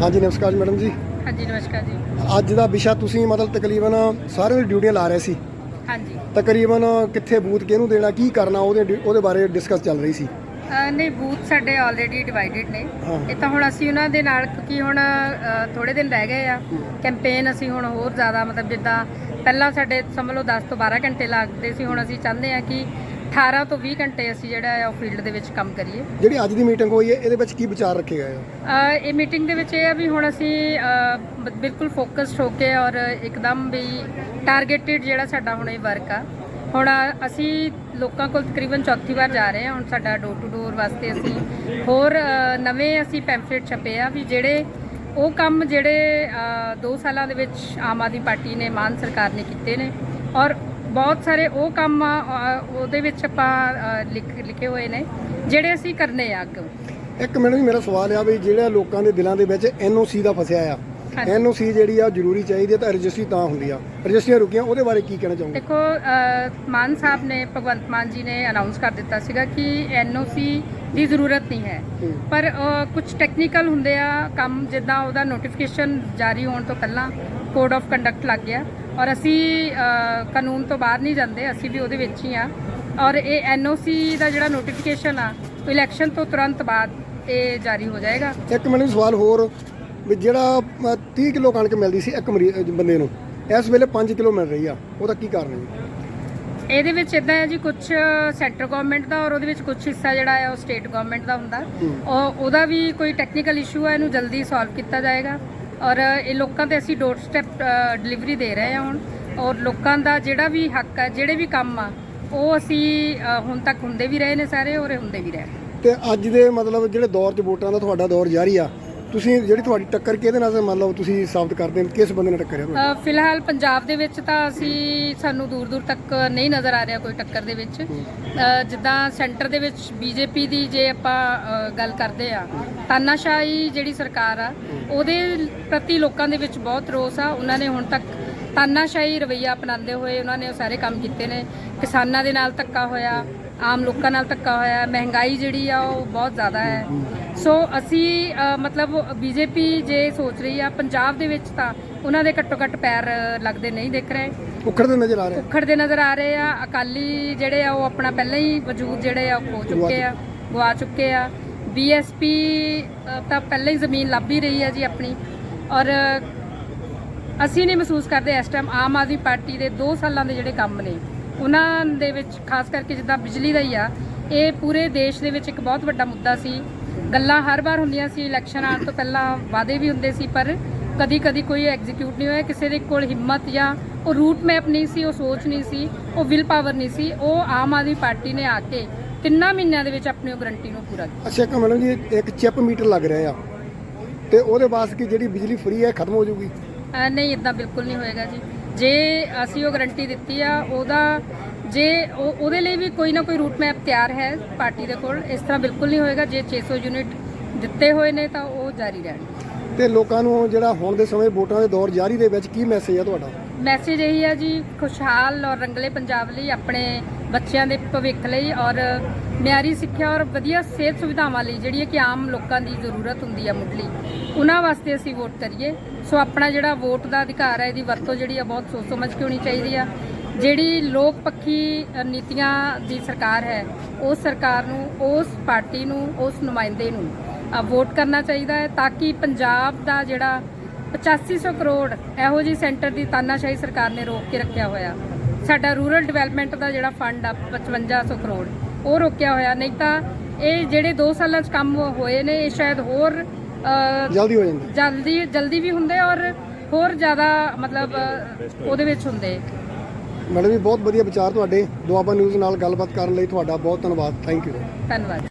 ਹਾਂਜੀ ਨਮਸਕਾਰ ਮੈਡਮ ਜੀ। ਹਾਂਜੀ ਨਮਸਕਾਰ ਜੀ। ਅੱਜ ਦਾ ਵਿਸ਼ਾ ਤੁਸੀਂ ਮਤਲਬ ਤਕਰੀਬਨ ਸਾਰਿਆਂ ਦੀ ਡਿਊਟੀਆਂ ਲਾ ਰਹੇ ਸੀ। ਹਾਂਜੀ। ਤਕਰੀਬਨ ਕਿੱਥੇ ਬੂਥ ਕਿਹਨੂੰ ਦੇਣਾ ਕੀ ਕਰਨਾ ਉਹਦੇ ਉਹਦੇ ਬਾਰੇ ਡਿਸਕਸ ਚੱਲ ਰਹੀ ਸੀ। ਅਹ ਨਹੀਂ ਬੂਥ ਸਾਡੇ ਆਲਰੇਡੀ ਡਿਵਾਈਡਡ ਨੇ। ਹਾਂ। ਇਹ ਤਾਂ ਹੁਣ ਅਸੀਂ ਉਹਨਾਂ ਦੇ ਨਾਲ ਕਿਉਂਕਿ ਹੁਣ ਥੋੜੇ ਦਿਨ ਰਹਿ ਗਏ ਆ। ਕੈਂਪੇਨ ਅਸੀਂ ਹੁਣ ਹੋਰ ਜ਼ਿਆਦਾ ਮਤਲਬ ਜਿੱਦਾਂ ਪਹਿਲਾਂ ਸਾਡੇ ਸਮਝ ਲਓ 10 ਤੋਂ 12 ਘੰਟੇ ਲੱਗਦੇ ਸੀ ਹੁਣ ਅਸੀਂ ਚਾਹੁੰਦੇ ਆ ਕਿ 18 ਤੋਂ 20 ਘੰਟੇ ਅਸੀਂ ਜਿਹੜਾ ਹੈ ਉਹ ਫੀਲਡ ਦੇ ਵਿੱਚ ਕੰਮ ਕਰੀਏ। ਜਿਹੜੀ ਅੱਜ ਦੀ ਮੀਟਿੰਗ ਹੋਈ ਹੈ ਇਹਦੇ ਵਿੱਚ ਕੀ ਵਿਚਾਰ ਰੱਖੇ ਗਏ ਆ? ਇਹ ਮੀਟਿੰਗ ਦੇ ਵਿੱਚ ਇਹ ਆ ਵੀ ਹੁਣ ਅਸੀਂ ਬ- ਬਿਲਕੁਲ ਫੋਕਸਡ ਹੋ ਕੇ ਔਰ ਇੱਕਦਮ ਵੀ ਟਾਰਗੇਟਡ ਜਿਹੜਾ ਸਾਡਾ ਹੁਣ ਇਹ ਵਰਕ ਆ। ਹੁਣ ਅਸੀਂ ਲੋਕਾਂ ਕੋਲ ਤਕਰੀਬਨ ਚੌਥੀ ਵਾਰ ਜਾ ਰਹੇ ਹਾਂ ਹੁਣ ਸਾਡਾ ਡੋਰ ਟੂ ਡੋਰ ਵਾਸਤੇ ਅਸੀਂ ਹੋਰ ਨਵੇਂ ਅਸੀਂ ਪੈਂਫਲੇਟ ਛਪੇ ਆ ਵੀ ਜਿਹੜੇ ਉਹ ਕੰਮ ਜਿਹੜੇ 2 ਸਾਲਾਂ ਦੇ ਵਿੱਚ ਆਮ ਆਦਮੀ ਪਾਰਟੀ ਨੇ ਮਾਨ ਸਰਕਾਰ ਨੇ ਕੀਤੇ ਨੇ ਔਰ ਬਹੁਤ ਸਾਰੇ ਉਹ ਕੰਮ ਆ, ਉਹਦੇ ਵਿੱਚ ਆਪਾਂ ਲਿਖ ਲਿਖੇ ਹੋਏ ਨੇ ਜਿਹੜੇ ਅਸੀਂ ਕਰਨੇ ਆ ਅੱਗੇ। ਇੱਕ ਮੈਡਮ ਜੀ ਮੇਰਾ ਸਵਾਲ ਆ ਵੀ ਜਿਹੜੇ ਲੋਕਾਂ ਦੇ ਦਿਲਾਂ ਦੇ ਵਿੱਚ ਐਨਓਸੀ ਦਾ ਫਸਿਆ ਆ ਹਾਂਜੀ। ਐਨਓਸੀ ਜਿਹੜੀ ਆ ਜ਼ਰੂਰੀ ਚਾਹੀਦੀ ਹੈ ਤਾਂ ਰਜਿਸਟਰੀ ਤਾਂ ਹੁੰਦੀ ਆ। ਰਜਿਸਟਰੀਆਂ ਰੁਕੀਆਂ ਉਹਦੇ ਬਾਰੇ ਕੀ ਕਹਿਣਾ ਚਾਹੋਗੇ? ਦੇਖੋ ਅ, ਮਾਨ ਸਾਹਿਬ ਨੇ ਭਗਵੰਤ ਮਾਨ ਜੀ ਨੇ ਅਨਾਉਂਸ ਕਰ ਦਿੱਤਾ ਸੀਗਾ ਕਿ ਐਨਓਸੀ ਦੀ ਜ਼ਰੂਰਤ ਨਹੀਂ ਹੈ। ਹੂੰ। ਪਰ ਕੁਝ ਟੈਕਨੀਕਲ ਹੁੰਦੇ ਆ ਕੰਮ ਜਿੱਦਾਂ ਉਹਦਾ ਨੋਟੀਫਿਕੇਸ਼ਨ ਜਾਰੀ ਹੋਣ ਤੋਂ ਪਹਿਲਾਂ ਕੋਡ ਆਫ ਕੰਡਕਟ ਲੱਗ ਗਿਆ। ਔਰ ਅਸੀਂ ਕਾਨੂੰਨ ਤੋਂ ਬਾਹਰ ਨਹੀਂ ਜਾਂਦੇ ਅਸੀਂ ਵੀ ਉਹਦੇ ਵਿੱਚ ਹੀ ਆ ਔਰ ਇਹ ਐਨਓਸੀ ਦਾ ਜਿਹੜਾ ਨੋਟੀਫਿਕੇਸ਼ਨ ਆ ਇਲੈਕਸ਼ਨ ਤੋਂ ਤੁਰੰਤ ਬਾਅਦ ਇਹ ਜਾਰੀ ਹੋ ਜਾਏਗਾ ਇੱਕ ਮੈਨੂੰ ਸਵਾਲ ਹੋਰ ਵੀ ਜਿਹੜਾ ਅ, 30 ਕਿਲੋ ਕਣਕ ਮਿਲਦੀ ਸੀ ਇੱਕ ਬੰਦੇ ਨੂੰ ਇਸ ਵੇਲੇ 5 ਕਿਲੋ ਮਿਲ ਰਹੀ ਆ ਉਹਦਾ ਕੀ ਕਾਰਨ ਹੈ? ਇਹਦੇ ਵਿੱਚ ਇਦਾਂ ਹੈ ਜੀ ਕੁਝ ਸੈਂਟਰ ਗਵਰਨਮੈਂਟ ਦਾ ਔਰ ਉਹਦੇ ਵਿੱਚ ਕੁਝ ਹਿੱਸਾ ਜਿਹੜਾ ਹੈ ਉਹ ਸਟੇਟ ਗਵਰਨਮੈਂਟ ਦਾ ਹੁੰਦਾ। ਉਹ ਉਹਦਾ ਵੀ ਕੋਈ ਟੈਕਨੀਕਲ ਇਸ਼ੂ ਹੈ ਇਹਨੂੰ ਜਲਦੀ ਸੋਲਵ ਕੀਤਾ ਜਾਏਗਾ ਔਰ ਇਹ ਲੋਕਾਂ ਤੇ ਅਸੀਂ ਡੋਰ ਸਟੈਪ ਡਿਲੀਵਰੀ ਦੇ ਰਹੇ ਹਾਂ ਹੁਣ। ਔਰ ਲੋਕਾਂ ਦਾ ਜਿਹੜਾ ਵੀ ਹੱਕ ਹੈ ਜਿਹੜੇ ਵੀ ਕੰਮ ਆ ਉਹ ਅਸੀਂ ਅ, ਹੁਣ ਤੱਕ ਹੁੰਦੇ ਵੀ ਰਹੇ ਨੇ ਸਾਰੇ ਔਰ ਇਹ ਹੁੰਦੇ ਵੀ ਰਹੇ ਤੇ ਅੱਜ ਦੇ ਮਤਲਬ ਜਿਹੜੇ ਦੌਰ 'ਚ ਵੋਟਾਂ ਦਾ ਤੁਹਾਡਾ ਦੌਰ ਜਾਰੀ ਆ ਤੁਸੀਂ ਜਿਹੜੀ ਤੁਹਾਡੀ ਟੱਕਰ ਕਿਹਦੇ ਨਾਲ ਮੰਨ ਲਓ ਤੁਸੀਂ ਸਾਬਤ ਕਰਦੇ ਹੋ ਕਿਸ ਬੰਦੇ ਨਾਲ ਟੱਕਰਿਆ ਤੁਹਾਡੀ? ਅ, ਫਿਲਹਾਲ ਪੰਜਾਬ ਦੇ ਵਿੱਚ ਤਾਂ ਅਸੀਂ ਸਾਨੂੰ ਦੂਰ ਦੂਰ ਤੱਕ ਨਹੀਂ ਨਜ਼ਰ ਆ ਰਿਹਾ ਕੋਈ ਟੱਕਰ ਦੇ ਵਿੱਚ। ਅ, ਜਿੱਦਾਂ ਸੈਂਟਰ ਦੇ ਵਿੱਚ ਬੀਜੇਪੀ ਦੀ ਜੇ ਆਪਾਂ ਅ, ਗੱਲ ਕਰਦੇ ਆ ਤਾਨਾਸ਼ਾਹੀ ਜਿਹੜੀ ਸਰਕਾਰ ਆ ਉਹਦੇ ਪ੍ਰਤੀ ਲੋਕਾਂ ਦੇ ਵਿੱਚ ਬਹੁਤ ਰੋਸ ਆ। ਉਹਨਾਂ ਨੇ ਹੁਣ ਤੱਕ ਤਾਨਾਸ਼ਾਹੀ ਰਵਈਆ ਅਪਣਾਉਂਦੇ ਹੋਏ ਉਹਨਾਂ ਨੇ ਉਹ ਸਾਰੇ ਕੰਮ ਕੀਤੇ ਨੇ। ਕਿਸਾਨਾਂ ਦੇ ਨਾਲ ਧੱਕਾ ਹੋਇਆ। ਆਮ ਲੋਕਾਂ ਨਾਲ ਧੱਕਾ ਹੋਇਆ ਮਹਿੰਗਾਈ ਜਿਹੜੀ ਆ ਉਹ ਬਹੁਤ ਜ਼ਿਆਦਾ ਹੈ। ਸੋ ਅਸੀਂ ਮਤਲਬ ਬੀਜੇਪੀ ਜੇ ਸੋਚ ਰਹੀ ਆ ਪੰਜਾਬ ਦੇ ਵਿੱਚ ਤਾਂ ਉਹਨਾਂ ਦੇ ਘੱਟੋ ਘੱਟ ਪੈਰ ਲੱਗਦੇ ਨਹੀਂ ਦਿਖ ਰਹੇ। ਉਖੜਦੇ ਨਜ਼ਰ ਆ ਰਿਹਾ ਉਖੜ ਦੇ ਨਜ਼ਰ ਆ ਰਹੇ ਆ। ਅਕਾਲੀ ਜਿਹੜੇ ਆ ਉਹ ਆਪਣਾ ਪਹਿਲਾਂ ਹੀ ਵਜੂਦ ਜਿਹੜੇ ਆ ਉਹ ਖੋ ਚੁੱਕੇ ਆ ਗਵਾ ਚੁੱਕੇ ਆ। ਬੀਐਸਪੀ ਤਾਂ ਪਹਿਲਾਂ ਹੀ ਜ਼ਮੀਨ ਲੱਭ ਹੀ ਰਹੀ ਆ ਜੀ ਆਪਣੀ। ਔਰ ਅਸੀਂ ਨਹੀਂ ਮਹਿਸੂਸ ਕਰਦੇ ਇਸ ਟਾਈਮ ਆਮ ਆਦਮੀ ਪਾਰਟੀ ਦੇ 2 ਸਾਲਾਂ ਦੇ ਜਿਹੜੇ ਕੰਮ ਨੇ। ਉਹਨਾਂ ਦੇ ਵਿੱਚ ਖਾਸ ਕਰਕੇ ਜਿੱਦਾਂ ਬਿਜਲੀ ਦਾ ਹੀ ਆ ਇਹ ਪੂਰੇ ਦੇਸ਼ ਦੇ ਵਿੱਚ ਇੱਕ ਬਹੁਤ ਵੱਡਾ ਮੁੱਦਾ ਸੀ। ਗੱਲਾਂ ਹਰ ਵਾਰ ਹੁੰਦੀਆਂ ਸੀ ਇਲੈਕਸ਼ਨ ਆਉਣ ਤੋਂ ਪਹਿਲਾਂ ਵਾਅਦੇ ਵੀ ਹੁੰਦੇ ਸੀ ਪਰ ਕਦੀ ਕਦੀ ਕੋਈ ਐਗਜ਼ੀਕਿਊਟ ਨਹੀਂ ਹੋਇਆ। ਕਿਸੇ ਦੇ ਕੋਲ ਹਿੰਮਤ ਜਾਂ ਉਹ ਰੂਟ ਮੈਪ ਨਹੀਂ ਸੀ ਉਹ ਸੋਚ ਨਹੀਂ ਸੀ ਉਹ ਵਿਲ ਪਾਵਰ ਨਹੀਂ ਸੀ। ਉਹ ਆਮ ਆਦਮੀ ਪਾਰਟੀ ਨੇ ਆ ਕੇ ਤਿੰਨਾਂ ਮਹੀਨਿਆਂ ਦੇ ਵਿੱਚ ਆਪਣੀ ਉਹ ਗਰੰਟੀ ਨੂੰ ਪੂਰਾ ਕੀਤਾ। ਅੱਛਾ ਮੈਡਮ ਜੀ ਇੱਕ ਚਿਪ ਮੀਟਰ ਲੱਗ ਰਿਹਾ ਆ। ਤੇ ਉਹਦੇ ਵਾਸਤੇ ਕਿ ਜਿਹੜੀ ਬਿਜਲੀ ਫ੍ਰੀ ਹੈ ਖਤਮ ਹੋ ਜਾਊਗੀ? ਨਹੀਂ ਇਦਾਂ ਬਿਲਕੁਲ ਨਹੀਂ ਹੋਏਗਾ ਜੀ। ਜੇ ਅਸੀਂ ਉਹ ਗਰੰਟੀ ਦਿੱਤੀ ਆ, ਉਹਦਾ ਜੇ ਉਹ- ਉਹਦੇ ਲਈ ਵੀ ਕੋਈ ਨਾ ਕੋਈ ਰੂਟ ਮੈਪ ਤਿਆਰ ਹੈ ਪਾਰਟੀ ਦੇ ਕੋਲ, ਇਸ ਤਰ੍ਹਾਂ ਬਿਲਕੁਲ ਨਹੀਂ ਹੋਏਗਾ। ਜੇ 600 ਯੂਨਿਟ ਦਿੱਤੇ ਹੋਏ ਨੇ ਤਾਂ ਉਹ ਜਾਰੀ ਰਹਿਣ। ਤੇ ਲੋਕਾਂ ਨੂੰ ਜਿਹੜਾ ਹੁਣ ਦੇ ਸਮੇਂ ਵੋਟਾਂ ਦੇ ਦੌਰ ਜਾਰੀ ਦੇ ਵਿੱਚ ਕੀ ਮੈਸੇਜ ਹੈ ਤੁਹਾਡਾ? ਮੈਸੇਜ ਇਹੀ ਹੈ ਜੀ, ਖੁਸ਼ਹਾਲ ਔਰ ਰੰਗਲੇ ਪੰਜਾਬ ਲਈ, ਆਪਣੇ ਬੱਚਿਆਂ ਦੇ ਭਵਿੱਖ ਲਈ ਔਰ ਮਿਆਰੀ ਸਿੱਖਿਆ ਔਰ ਵਧੀਆ ਸਿਹਤ ਸੁਵਿਧਾਵਾਂ ਲਈ, ਜਿਹੜੀ ਹੈ ਕਿ ਆਮ ਲੋਕਾਂ ਦੀ ਜ਼ਰੂਰਤ ਹੁੰਦੀ ਹੈ ਮੁੱਢਲੀ। ਉਹਨਾਂ ਵਾਸਤੇ ਅਸੀਂ ਵੋਟ ਕਰੀਏ। ਸੋ ਆਪਣਾ ਜਿਹੜਾ ਵੋਟ ਦਾ ਅਧਿਕਾਰ ਹੈ, ਇਹਦੀ ਵਰਤੋਂ ਜਿਹੜੀ ਆ ਬਹੁਤ ਸੋਚ ਸਮਝ ਕੇ ਹੋਣੀ ਚਾਹੀਦੀ ਆ। ਜਿਹੜੀ ਲੋਕ ਪੱਖੀ ਨੀਤੀਆਂ ਦੀ ਸਰਕਾਰ ਹੈ, ਉਸ ਸਰਕਾਰ ਨੂੰ, ਉਸ ਪਾਰਟੀ ਨੂੰ, ਉਸ ਨੁਮਾਇੰਦੇ ਨੂੰ ਵੋਟ ਕਰਨਾ ਚਾਹੀਦਾ ਹੈ ਤਾਂ ਕਿ ਪੰਜਾਬ ਦਾ ਜਿਹੜਾ 8500 ਕਰੋੜ ਇਹੋ ਜੀ ਸੈਂਟਰ ਦੀ ਤਾਨਾਸ਼ਾਹੀ ਸਰਕਾਰ ਨੇ ਰੋਕ ਕੇ ਰੱਖਿਆ ਹੋਇਆ। ਸਾਡਾ ਰੂਰਲ ਡਿਵੈਲਪਮੈਂਟ ਦਾ ਜਿਹੜਾ ਫੰਡ ਆ 5500 ਕਰੋੜ ਉਹ ਰੋਕਿਆ ਹੋਇਆ। ਨਹੀਂ ਤਾਂ ਇਹ ਜਿਹੜੇ 2 ਸਾਲਾਂ 'ਚ ਕੰਮ ਹੋਏ ਨੇ ਇਹ ਸ਼ਾਇਦ ਹੋਰ ਜਲਦੀ ਹੋ ਜਾਂਦੀ। ਜਲਦੀ ਜਲਦੀ ਵੀ ਹੁੰਦੇ ਔਰ ਹੋਰ ਜ਼ਿਆਦਾ ਮਤਲਬ ਉਹਦੇ ਵਿੱਚ ਹੁੰਦੇ। ਮੈਡਮ ਜੀ ਬਹੁਤ ਵਧੀਆ ਵਿਚਾਰ ਤੁਹਾਡੇ। ਦੁਆਬਾ ਨਿਊਜ਼ ਨਾਲ ਗੱਲਬਾਤ ਕਰਨ ਲਈ ਤੁਹਾਡਾ ਬਹੁਤ ਧੰਨਵਾਦ। ਥੈਂਕ ਯੂ ਧੰਨਵਾਦ।